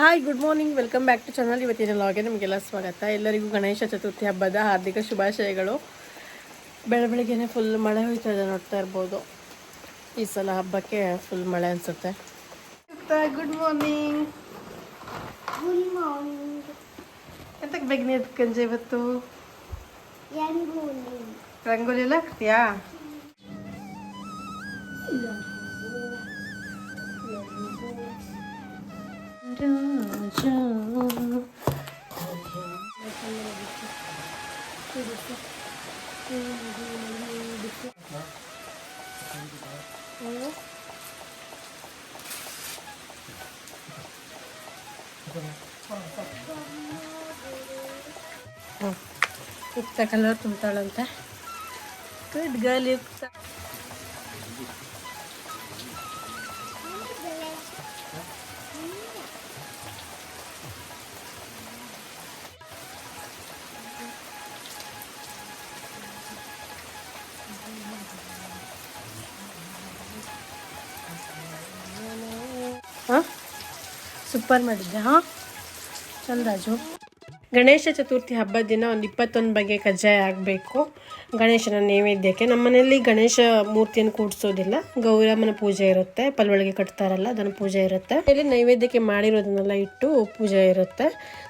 Hi good morning welcome back to channel ಇವತ್ತಿನ ಲಾಗೆ ನಿಮಗೆಲ್ಲ ಸ್ವಾಗತ. ಎಲ್ಲರಿಗೂ ಗಣೇಶ ಚತುರ್ಥಿ ಹಬ್ಬದ ಹಾರ್ದಿಕ ಶುಭಾಶಯಗಳು. ಬೆಳ ಬೆಳಗ್ಗೆನೆ ಫುಲ್ ಮಳೆ ಹೋಯ್ತಾ ಇದೆ ನೋಡ್ತಾ ಇರ್ಬೋದು. ಈ ಸಲ ಹಬ್ಬಕ್ಕೆ ಫುಲ್ ಮಳೆ ಅನಿಸುತ್ತೆ. ಗುಡ್ ಮಾರ್ನಿಂಗ್ ಗುಡ್ ಮಾರ್ನಿಂಗ್ ಎಂತಕ್ಕೆ ಬೇಗನೆ ಎದ್ಕಂಜೆ ಇವತ್ತು? ರಂಗೋಲಿ. ರಂಗೋಲಿ ಎಲ್ಲ ಹಾಕ್ತೀಯಾ? ಯುಕ್ತ ಕಲರ್ ತುಂಬ್ತಾಳಂತೆ ಗುಡ್ ಗರ್ಲ್ ಯುಕ್ತ ಸೂಪರ್ ಮಾಡಿದ್ದೆ, ಹಾಂ? ಚಂದಾಜು ಗಣೇಶ ಚತುರ್ಥಿ ಹಬ್ಬದ ದಿನ ಒಂದು ಇಪ್ಪತ್ತೊಂದು ಬಗೆ ಕಜ್ಜಾಯ ಆಗಬೇಕು ಗಣೇಶನ ನೈವೇದ್ಯಕ್ಕೆ. ನಮ್ಮ ಮನೆಯಲ್ಲಿ ಗಣೇಶ ಮೂರ್ತಿಯನ್ನು ಕೂಡಿಸೋದಿಲ್ಲ. ಗೌರಮ್ಮನ ಪೂಜೆ ಇರುತ್ತೆ. ಪಲ್ವಳಿಗೆ ಕಟ್ತಾರಲ್ಲ, ಅದನ್ನು ಪೂಜೆ ಇರುತ್ತೆ. ಇಲ್ಲಿ ನೈವೇದ್ಯಕ್ಕೆ ಮಾಡಿರೋದನ್ನೆಲ್ಲ ಇಟ್ಟು ಪೂಜೆ ಇರುತ್ತೆ.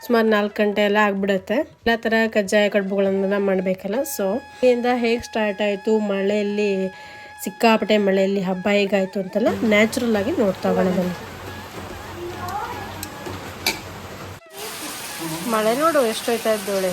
ಸುಮಾರು ನಾಲ್ಕು ಗಂಟೆ ಎಲ್ಲ ಆಗ್ಬಿಡುತ್ತೆ. ಎಲ್ಲ ಥರ ಕಜ್ಜಾಯ ಕಡ್ಬುಗಳನ್ನೆಲ್ಲ ಮಾಡಬೇಕಲ್ಲ ಸೊ ಇಲ್ಲಿಂದ ಹೇಗೆ ಸ್ಟಾರ್ಟ್ ಆಯಿತು, ಮಳೆಯಲ್ಲಿ ಸಿಕ್ಕಾಪಟ್ಟೆ ಮಳೆಯಲ್ಲಿ ಹಬ್ಬ ಹೇಗಾಯಿತು ಅಂತೆಲ್ಲ ನ್ಯಾಚುರಲ್ ಆಗಿ ನೋಡ್ತಾ ಬನ್ನಿ. ಮಳೆ ನೋಡು ಎಷ್ಟು ಹೋಯ್ತಾ ಇದ್ದೋಳೆ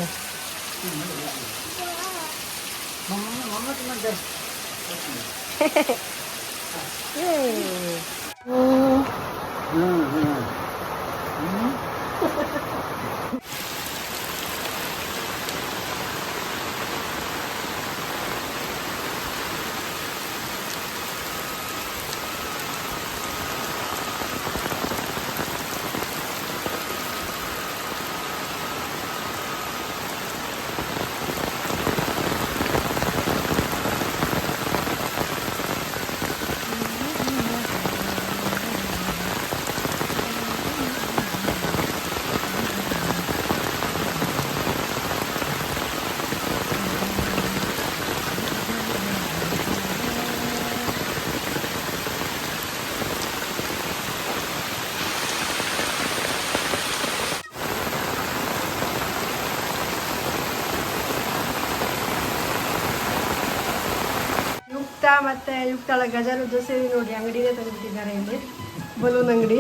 ಯುಕ್ತ ಮತ್ತೆ ಯುಕ್ತಳ ಗಜರುದ್ದು ಸೇರಿ ನೋಡಿ ಅಂಗಡಿನೇ ತಂದುಬಿಟ್ಟಿದ್ದಾರೆ ಇಲ್ಲಿ. ಬಲೂನ್ ಅಂಗಡಿ.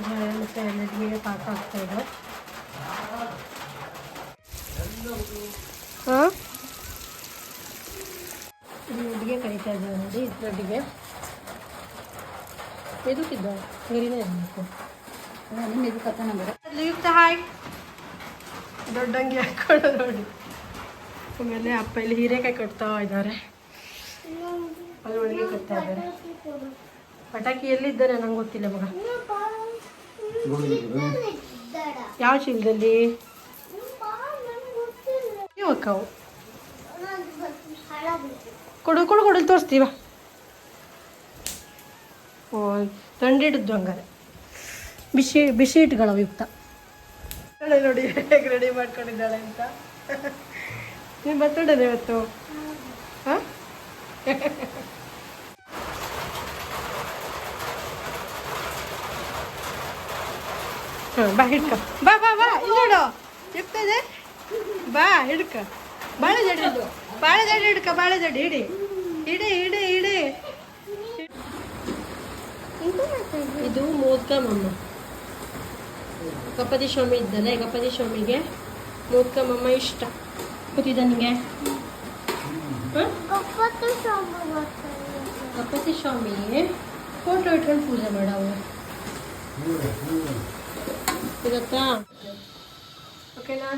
ಹೌದನೆ ಮತ್ತೆ ನೆಟ್ಟಿಗೆ ಪಾಕ ಆಗ್ತಾ ಇದೆ ಹಾಂ ನೆಟ್ಟಿಗೆ ಕರಿತಾ ಇದ್ದೀವಿ ನೋಡಿ ದೊಡ್ಡಿಗೆ ಎದುಕ್ಕಿದ್ದ ಗರಿನೇ ಇರಬೇಕು ನಿಮ್ಮ ಇದು ಬೇಡ ಯುಕ್ತ ಹಾಯ್ ದೊಡ್ಡಂಗಿ ಹಾಕೊಂಡು ನೋಡಿ ಆಮೇಲೆ ಅಪ್ಪ ಇಲ್ಲಿ ಹೀರೆಕಾಯಿ ಕಟ್ತಾ ಇದ್ದಾರೆ ಅಲ್ಲಿ ಒಳಗೆ ಕಟ್ತಾ ಇದ್ದಾರೆ ಪಟಾಕಿ ಎಲ್ಲಿದ್ದಾರೆ ನಂಗೆ ಗೊತ್ತಿಲ್ಲ ಮಗ. ಯಾವ ಚೀಲದಲ್ಲಿ? ಅಕ್ಕವು ಕೊಡು ಕೊಡು ಕೊಡು ಇಲ್ಲಿ ತೋರಿಸ್ತೀವ ಓ ತಂಡಿಡಿದ್ದು ಹಂಗಾರೆ. ಬಿಸಿ ಬಿಸಿ ಇಟ್ಗಳ ಯುಕ್ತ. ನೋಡಿ ಹೇಗೆ ರೆಡಿ ಮಾಡ್ಕೊಂಡಿದ್ದಾಳೆ ಅಂತ. ನೀವು ಬರ್ತಡೇನೆ ಇವತ್ತು? ಹಾಂ? ಬಾ ಹಿಡ್ಕ. ಬಾ ಬಾ ಬಾ ಇಲ್ಲಿಡು ಇರ್ತದೆ ಬಾ ಹಿಡ್ಕ. ಬಾಳೆ ಜಡಿ ಇದು ಬಾಳೆ ಜಡಿ ಹಿಡ್ಕ ಬಾಳೆ ಜಡಿ ಹಿಡಿ. ಹಿಡಿ ಹಿಡಿ ಹಿಡಿ. ಇದು ಮೋದ್ಕ ಮಮ್ಮ. ಗಣಪತಿ ಸ್ವಾಮಿ ಇದ್ದಲ್ಲ ಗಣಪತಿ ಸ್ವಾಮಿಗೆ ಮೋದ್ಕ ಮಮ್ಮ ಇಷ್ಟ. ಗೊತ್ತಿದ್ದ ನಿಮಗೆ ಗಣಪತಿ ಸ್ವಾಮಿ ಫೋಟೋ ಇಟ್ಕೊಂಡು ಪೂಜೆ ಮಾಡವು ಗೊತ್ತಾ ಓಕೆನಾ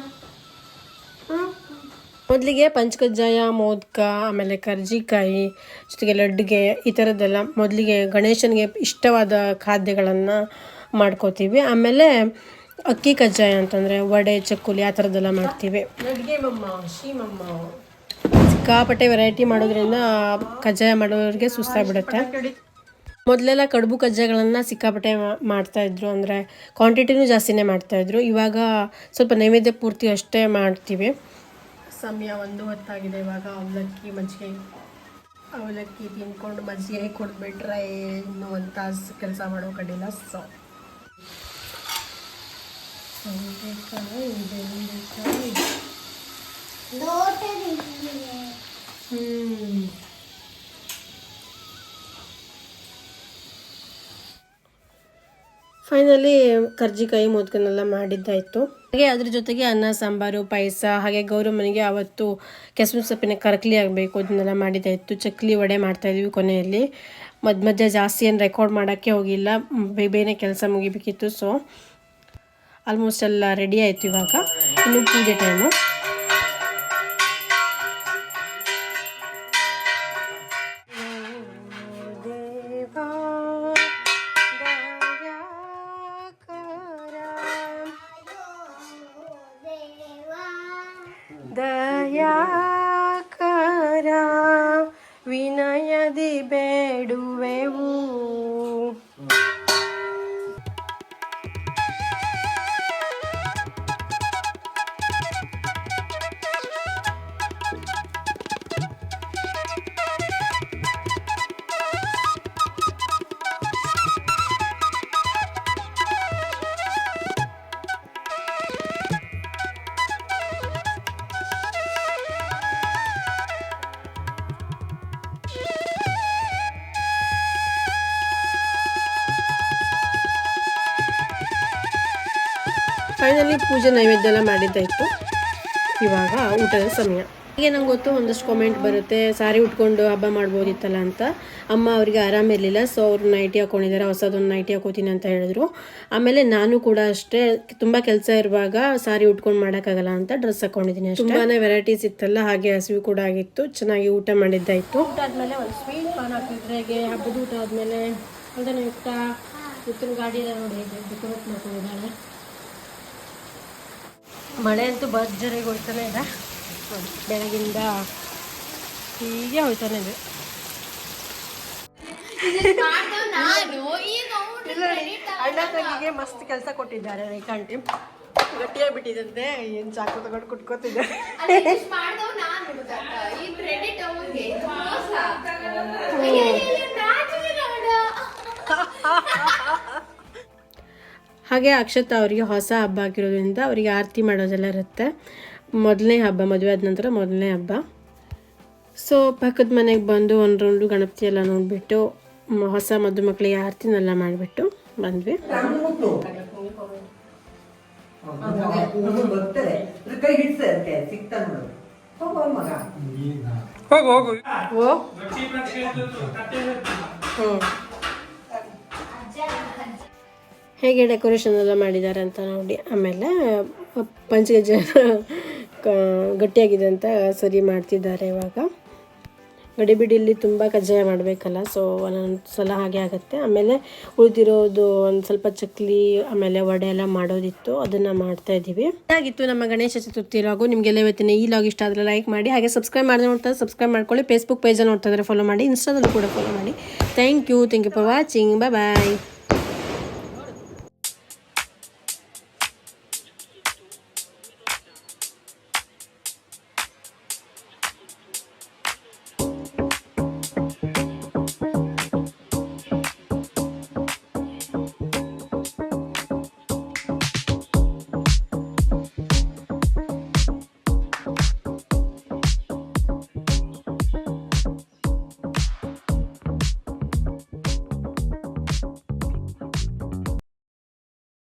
ಮೊದಲಿಗೆ ಪಂಚಕಜ್ಜಾಯ ಮೋದಕ ಆಮೇಲೆ ಕರ್ಜಿಕಾಯಿ ಜೊತೆಗೆ ಲಡ್ಡುಗೆ ಈ ಥರದ್ದೆಲ್ಲ ಮೊದಲಿಗೆ ಗಣೇಶನಿಗೆ ಇಷ್ಟವಾದ ಖಾದ್ಯಗಳನ್ನು ಮಾಡ್ಕೋತೀವಿ. ಆಮೇಲೆ ಅಕ್ಕಿ ಕಜ್ಜಾಯ ಅಂತಂದರೆ ವಡೆ ಚಕ್ಕುಲಿ ಆ ಥರದ್ದೆಲ್ಲ ಮಾಡ್ತೀವಿ. ಸಿಕ್ಕಾಪಟ್ಟೆ ವೆರೈಟಿ ಮಾಡೋದ್ರಿಂದ ಕಜ್ಜಾಯ ಮಾಡೋರಿಗೆ ಸುಸ್ತಾಗ್ಬಿಡುತ್ತೆ. ಮೊದಲೆಲ್ಲ ಕಡುಬು ಕಜ್ಜಾಯಗಳನ್ನು ಸಿಕ್ಕಾಪಟ್ಟೆ ಮಾಡ್ತಾಯಿದ್ರು ಅಂದರೆ ಕ್ವಾಂಟಿಟಿನೂ ಜಾಸ್ತಿನೇ ಮಾಡ್ತಾಯಿದ್ರು ಇವಾಗ ಸ್ವಲ್ಪ ನೈವೇದ್ಯ ಪೂರ್ತಿ ಅಷ್ಟೇ ಮಾಡ್ತೀವಿ. ಸಮಯ ಒಂದು ಹೊತ್ತಾಗಿದೆ. ಇವಾಗ ಅವಲಕ್ಕಿ, ಮಜ್ಜಿಗೆ. ಅವಲಕ್ಕಿ ತಿನ್ಕೊಂಡು ಮಜ್ಜಿಗೆ ಕೊಡ್ಬಿಟ್ರೆ ಏನು ಒಂದು ತಾಸು ಕೆಲಸ ಮಾಡೋ ಕಡಿಲ್ಲ ಸೊ ಸೌತೆಕಾಯಿ ಫೈನಲಿ ಕರ್ಜಿಕಾಯಿ ಮೋದಕನೆಲ್ಲ ಮಾಡಿದ್ದಾಯಿತು. ಹಾಗೆ ಅದ್ರ ಜೊತೆಗೆ ಅನ್ನ ಸಾಂಬಾರು ಪಾಯಸ ಹಾಗೆ ಗೌರಮ್ಮನಿಗೆ ಅವತ್ತು ಕೆಸರು ಸೊಪ್ಪಿನ ಕರಕಲಿ ಆಗಬೇಕು ಅದನ್ನೆಲ್ಲ ಮಾಡಿದ್ದಾಯಿತು. ಚಕ್ಲಿ ವಡೆ ಮಾಡ್ತಾಯಿದ್ವಿ ಕೊನೆಯಲ್ಲಿ. ಮಧ್ಯ ಮಧ್ಯ ಜಾಸ್ತಿ ಏನು ರೆಕಾರ್ಡ್ ಮಾಡೋಕ್ಕೆ ಹೋಗಿಲ್ಲ. ಮ್, ಬೇ ಬೇನೆ ಕೆಲಸ ಮುಗಿಬೇಕಿತ್ತು ಸೊ ಆಲ್ಮೋಸ್ಟ್ ಎಲ್ಲ ರೆಡಿ ಆಯಿತು ಇವಾಗ. ಇನ್ನು ಪೂಜೆ ಟೈಮು ವಿನಯದಿ ಬೇಡುವೆವು. ಫೈನಲಿ ಪೂಜೆ ನೈವೇದ್ಯ ಎಲ್ಲ ಮಾಡಿದ್ದಾಯಿತು. ಇವಾಗ ಊಟದ ಸಮಯ. ಹೀಗೆ ನಂಗೆ ಗೊತ್ತು ಒಂದಷ್ಟು ಕಾಮೆಂಟ್ ಬರುತ್ತೆ. ಸಾರಿ ಉಟ್ಕೊಂಡು ಹಬ್ಬ ಮಾಡ್ಬೋದಿತ್ತಲ್ಲ ಅಂತ. ಅಮ್ಮ ಅವರಿಗೆ ಆರಾಮಿರಲಿಲ್ಲ ಸೊ ಅವ್ರು ನೈಟಿ ಹಾಕೊಂಡಿದ್ದಾರೆ ಹೊಸದೊಂದು ನೈಟಿ ಹಾಕೋತೀನಿ ಅಂತ ಹೇಳಿದ್ರು. ಆಮೇಲೆ ನಾನು ಕೂಡ ಅಷ್ಟೇ ತುಂಬ ಕೆಲಸ ಇರುವಾಗ ಸಾರಿ ಉಟ್ಕೊಂಡು ಮಾಡೋಕ್ಕಾಗಲ್ಲ ಅಂತ ಡ್ರೆಸ್ ಹಾಕೊಂಡಿದ್ದೀನಿ ಅಷ್ಟೇ. ತುಂಬಾನೇ ವೆರೈಟೀಸ್ ಇತ್ತಲ್ಲ ಹಾಗೆ ಹಸಿವು ಕೂಡ ಆಗಿತ್ತು ಚೆನ್ನಾಗಿ ಊಟ ಮಾಡಿದ್ದಾಯಿತು. ಊಟ ಆದಮೇಲೆ ಒಂದು ಸ್ವೀಟ್ ಪಾನ್ ಹಾಕಿದ್ರೆ ಹೇಗೆ? ಹಬ್ಬದ ಊಟ ಆದಮೇಲೆ ಊಟ ಗಾಡಿ ಎಲ್ಲ ನೋಡಿ ಡೆಕೋರೇಟ್ ಮಾಡ್ಕೊಂಡಿದ್ದಾಳೆ. ಮಳೆ ಅಂತೂ ಭರ್ಜರಿಗೆ ಹೋಯ್ತಾನೆ ಇದೆ. ಬೆಳಗಿಂದ ಹೀಗೆ ಹೋಯ್ತಾನೆ ಇದೆ. ಅಣ್ಣ ತಂಗಿಗೆ ಮಸ್ತ್ ಕೆಲಸ ಕೊಟ್ಟಿದ್ದಾರೆ ರೇಖಾಂಟಿ ಗಟ್ಟಿಯಾಗಿ ಬಿಟ್ಟಿದಂತೆ ಏನು ಚಾಕು ತಗೊಂಡು ಕುಟ್ಕೋತಿದ್ದಾರೆ ಹಾಗೆ ಅಕ್ಷತಾ ಅವರಿಗೆ ಹೊಸ ಹಬ್ಬ ಆಗಿರೋದ್ರಿಂದ ಅವರಿಗೆ ಆರತಿ ಮಾಡೋದೆಲ್ಲ ಇರುತ್ತೆ. ಮೊದಲನೇ ಹಬ್ಬ ಮದುವೆ ಆದ ನಂತರ ಮೊದಲನೇ ಹಬ್ಬ. ಸೊ ಪಕ್ಕದ ಮನೆಗೆ ಬಂದು ಒಂದು ರೌಂಡು ಗಣಪತಿ ಎಲ್ಲ ನೋಡಿಬಿಟ್ಟು ಹೊಸ ಮದುಮಕ್ಕಳಿಗೆ ಆರತಿನೆಲ್ಲ ಮಾಡಿಬಿಟ್ಟು ಬಂದ್ವಿ. ಹೋಗು ಹೋಗು. ಹೇಗೆ ಡೆಕೋರೇಷನ್ ಎಲ್ಲ ಮಾಡಿದ್ದಾರೆ ಅಂತ ನೋಡಿ, ಆಮೇಲೆ ಪಂಚಗಜ್ಜ ಗಟ್ಟಿಯಾಗಿದೆ ಅಂತ ಸರಿ ಮಾಡ್ತಿದ್ದಾರೆ ಇವಾಗ. ಗಡಿಬಿಡಿಲಿ ತುಂಬ ಕಜ್ಜಾಯ ಮಾಡಬೇಕಲ್ಲ ಸೊ ಒಂದೊಂದು ಸಲ ಹಾಗೆ ಆಗುತ್ತೆ. ಆಮೇಲೆ ಉಳಿದಿರೋದು ಒಂದು ಸ್ವಲ್ಪ ಚಕ್ಲಿ, ಆಮೇಲೆ ವಡೆ ಎಲ್ಲ ಮಾಡೋದಿತ್ತು, ಅದನ್ನು ಮಾಡ್ತಾ ಇದ್ದೀವಿ. ಆಗಿತ್ತು ನಮ್ಮ ಗಣೇಶ ಚತುರ್ಥಿ ಲಾಗು ನಿಮಗೆಲ್ಲ ಇವತ್ತಿನ ಈ ಲಾಗ್ ಇಷ್ಟ ಆದರೆ ಲೈಕ್ ಮಾಡಿ, ಹಾಗೆ ಸಬ್ಸ್ಕ್ರೈಬ್ ಮಾಡಿದ್ರೆ ನೋಡ್ತಾರೆ ಸಬ್ಸ್ಕ್ರೈಬ್ ಮಾಡ್ಕೊಳ್ಳಿ. ಫೇಸ್ಬುಕ್ ಪೇಜಲ್ಲಿ ನೋಡ್ತಾ ಇದ್ದಾರೆ ಫಾಲೋ ಮಾಡಿ ಇನ್ಸ್ಟಾದಲ್ಲೂ ಕೂಡ ಫಾಲೋ ಮಾಡಿ. Thank you thank you for watching bye